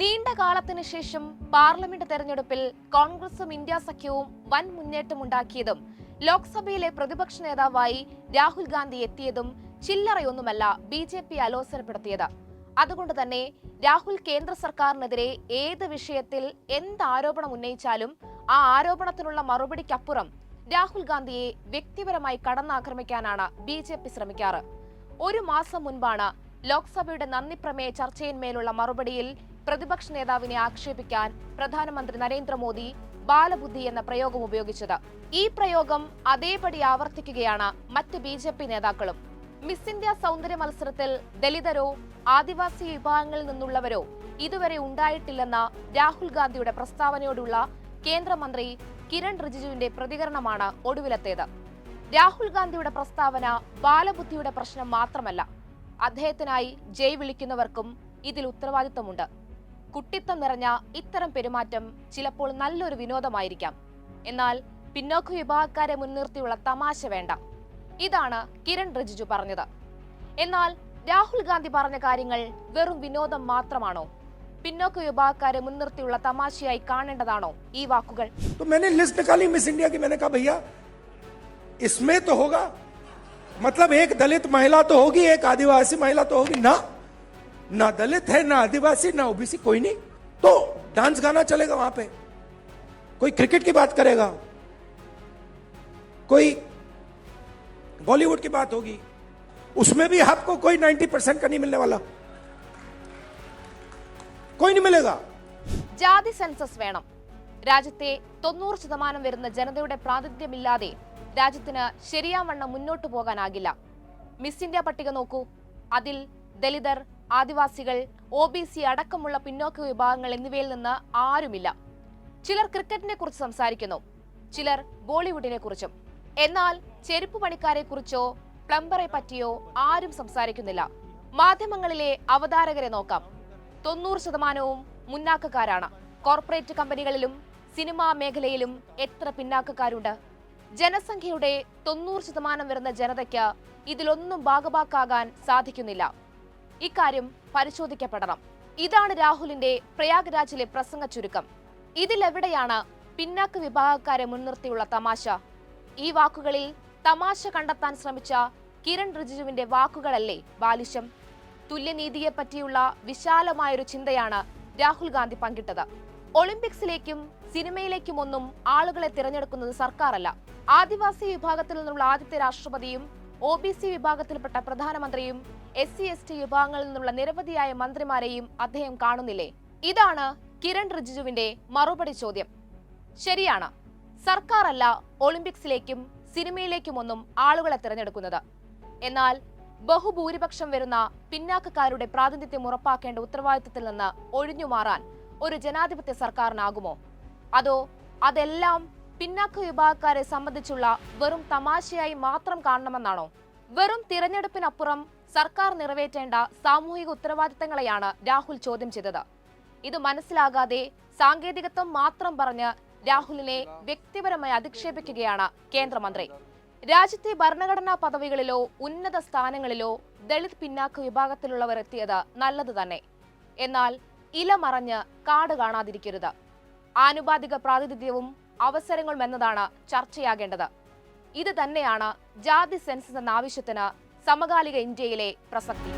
നീണ്ട കാലത്തിനു ശേഷം പാർലമെന്റ് തെരഞ്ഞെടുപ്പിൽ കോൺഗ്രസും ഇന്ത്യ സഖ്യവും വൻ മുന്നേറ്റമുണ്ടാക്കിയതും ലോക്സഭയിലെ പ്രതിപക്ഷ നേതാവായി രാഹുൽ ഗാന്ധി എത്തിയതും ചില്ലറയൊന്നുമല്ല ബി ജെ പി അലോസരപ്പെടുത്തിയത്. അതുകൊണ്ട് തന്നെ രാഹുൽ കേന്ദ്ര സർക്കാരിനെതിരെ ഏത് വിഷയത്തിൽ എന്ത് ആരോപണം ഉന്നയിച്ചാലും ആ ആരോപണത്തിനുള്ള മറുപടിക്കപ്പുറം രാഹുൽ ഗാന്ധിയെ വ്യക്തിപരമായി കടന്നാക്രമിക്കാനാണ് ബി ജെ പി ശ്രമിക്കാറ്. ഒരു മാസം മുൻപാണ് ലോക്സഭയുടെ നന്ദി പ്രമേയ ചർച്ചയിന്മേലുള്ള മറുപടിയിൽ പ്രതിപക്ഷ നേതാവിനെ ആക്ഷേപിക്കാൻ പ്രധാനമന്ത്രി നരേന്ദ്രമോദി ബാലബുദ്ധി എന്ന പ്രയോഗം ഉപയോഗിച്ചത്. ഈ പ്രയോഗം അതേപടി ആവർത്തിക്കുകയാണ് മറ്റ് ബി ജെ പി നേതാക്കളും. മിസ് ഇന്ത്യ സൗന്ദര്യ മത്സരത്തിൽ ദലിതരോ ആദിവാസി വിഭാഗങ്ങളിൽ നിന്നുള്ളവരോ ഇതുവരെ ഉണ്ടായിട്ടില്ലെന്ന രാഹുൽ ഗാന്ധിയുടെ പ്രസ്താവനയോടുള്ള കേന്ദ്രമന്ത്രി കിരൺ റിജിജുവിന്റെ പ്രതികരണമാണ് ഒടുവിലത്തേത്. രാഹുൽ ഗാന്ധിയുടെ പ്രസ്താവന ബാലബുദ്ധിയുടെ പ്രശ്നം മാത്രമല്ല. അദ്ദേഹത്തിനായി ജയ് വിളിക്കുന്നവർക്കും ഇതിൽ ഉത്തരവാദിത്തമുണ്ട്. കുട്ടിത്തം നിറഞ്ഞ ഇത്തരം പെരുമാറ്റം ചിലപ്പോൾ നല്ലൊരു വിനോദമായിരിക്കാം എന്നാൽ പിന്നോക്ക വിഭാഗക്കാരെ മുൻനിർത്തിയുള്ള തമാശ വേണ്ട ഇതാണ് കിരൺ റിജിജു പറഞ്ഞത് എന്നാൽ രാഹുൽ ഗാന്ധി പറഞ്ഞ കാര്യങ്ങൾ വെറും വിനോദം മാത്രമാണോ പിന്നോക്ക വിഭാഗക്കാരെ മുൻനിർത്തിയുള്ള തമാശയായി കാണേണ്ടതാണോ ഈ വാക്കുകൾ तो मैंने लिस्ट निकाली मिस इंडिया की मैंने कहा भैया इसमें तो होगा मतलब एक दलित महिला तो होगी एक आदिवासी महिला तो होगी ना ना दलित है ना आदिवासी ना ओबीसी कोई नहीं तो डांस गाना चलेगा वहां पे कोई क्रिकेट की बात करेगा कोई बॉलीवुड की बात होगी उसमें भी आपको कोई 90 परसेंट का नहीं मिलने वाला कोई नहीं मिलेगा ജാതി സെൻസസ് വേണം രാജ്യത്തെ തൊണ്ണൂറ് ശതമാനം വരുന്ന ജനതയുടെ പ്രാതിനിധ്യമില്ലാതെ രാജ്യത്തിന് ശരിയാവണ്ണം മുന്നോട്ടു പോകാനാകില്ല മിസ് ഇന്ത്യ പട്ടിക നോക്കൂ അതിൽ ദലിതർ ആദിവാസികൾ ഒ ബി സി അടക്കമുള്ള പിന്നോക്ക വിഭാഗങ്ങൾ എന്നിവയിൽ നിന്ന് ആരുമില്ല. ചിലർ ക്രിക്കറ്റിനെ കുറിച്ച് സംസാരിക്കുന്നു ചിലർ ബോളിവുഡിനെ കുറിച്ചും. എന്നാൽ ചെരുപ്പ് പണിക്കാരെ കുറിച്ചോ പ്ലംബറെ പറ്റിയോ ആരും സംസാരിക്കുന്നില്ല. മാധ്യമങ്ങളിലെ അവതാരകരെ നോക്കാം. തൊണ്ണൂറ് ശതമാനവും മുന്നാക്കക്കാരാണ്. കോർപ്പറേറ്റ് കമ്പനികളിലും സിനിമാ മേഖലയിലും എത്ര പിന്നാക്കക്കാരുണ്ട്? ജനസംഖ്യയുടെ തൊണ്ണൂറ് ശതമാനം വരുന്ന ജനതയ്ക്ക് ഇതിലൊന്നും ഭാഗഭാക്കാകാൻ സാധിക്കുന്നില്ല. ഇക്കാര്യം പരിശോധിക്കപ്പെടണം. ഇതാണ് രാഹുലിന്റെ പ്രയാഗ്രാജിലെ പ്രസംഗ ചുരുക്കം. ഇതിലെവിടെയാണ് പിന്നാക്ക വിഭാഗക്കാരെ മുൻനിർത്തിയുള്ള തമാശ? ഈ വാക്കുകളിൽ തമാശ കണ്ടെത്താൻ ശ്രമിച്ച കിരൺ റിജിജുവിന്റെ വാക്കുകളല്ലേ ബാലിശം? തുല്യനീതിയെ പറ്റിയുള്ള വിശാലമായൊരു ചിന്തയാണ് രാഹുൽ ഗാന്ധി പങ്കിട്ടത്. ഒളിമ്പിക്സിലേക്കും സിനിമയിലേക്കുമൊന്നും ആളുകളെ തിരഞ്ഞെടുക്കുന്നത് സർക്കാരല്ല. ആദിവാസി വിഭാഗത്തിൽ നിന്നുള്ള ആദ്യത്തെ രാഷ്ട്രപതിയും ഒ ബി സി വിഭാഗത്തിൽപ്പെട്ട പ്രധാനമന്ത്രിയും എസ് സി എസ് ടി വിഭാഗങ്ങളിൽ നിന്നുള്ള നിരവധിയായ മന്ത്രിമാരെയും അദ്ദേഹം കാണുന്നില്ലേ? ഇതാണ് കിരൺ റിജിജുവിന്റെ മറുപടി ചോദ്യം. ശരിയാണ്. സർക്കാർ അല്ല ഒളിമ്പിക്സിലേക്കും സിനിമയിലേക്കുമൊന്നും ആളുകളെ തിരഞ്ഞെടുക്കുന്നത്. എന്നാൽ ബഹുഭൂരിപക്ഷം വരുന്ന പിന്നാക്കക്കാരുടെ പ്രാതിനിധ്യം ഉറപ്പാക്കേണ്ട ഉത്തരവാദിത്തത്തിൽ നിന്ന് ഒഴിഞ്ഞുമാറാൻ ഒരു ജനാധിപത്യ സർക്കാരിനാകുമോ? അതോ അതെല്ലാം പിന്നാക്ക വിഭാഗക്കാരെ സംബന്ധിച്ചുള്ള വെറും തമാശയായി മാത്രം കാണണമെന്നാണോ? വെറും തിരഞ്ഞെടുപ്പിനപ്പുറം സർക്കാർ നിറവേറ്റേണ്ട സാമൂഹിക ഉത്തരവാദിത്തങ്ങളെയാണ് രാഹുൽ ചോദ്യം ചെയ്തത്. ഇത് മനസ്സിലാകാതെ സാങ്കേതികത്വം മാത്രം പറഞ്ഞ് രാഹുലിനെ വ്യക്തിപരമായി അധിക്ഷേപിക്കുകയാണ് കേന്ദ്രമന്ത്രി. രാജ്യത്തെ ഭരണഘടനാ പദവികളിലോ ഉന്നത സ്ഥാനങ്ങളിലോ ദളിത് പിന്നാക്ക വിഭാഗത്തിലുള്ളവർ എത്തിയത് നല്ലത് തന്നെ. എന്നാൽ ഇല മറഞ്ഞ് കാട് കാണാതിരിക്കരുത്. ആനുപാതിക പ്രാതിനിധ്യവും അവസരങ്ങളും എന്നതാണ് ചർച്ചയാകേണ്ടത്. ഇത് തന്നെയാണ് ജാതി സെൻസസ് എന്ന ആവശ്യത്തിന് സമകാലിക ഇന്ത്യയിലെ പ്രസക്തി.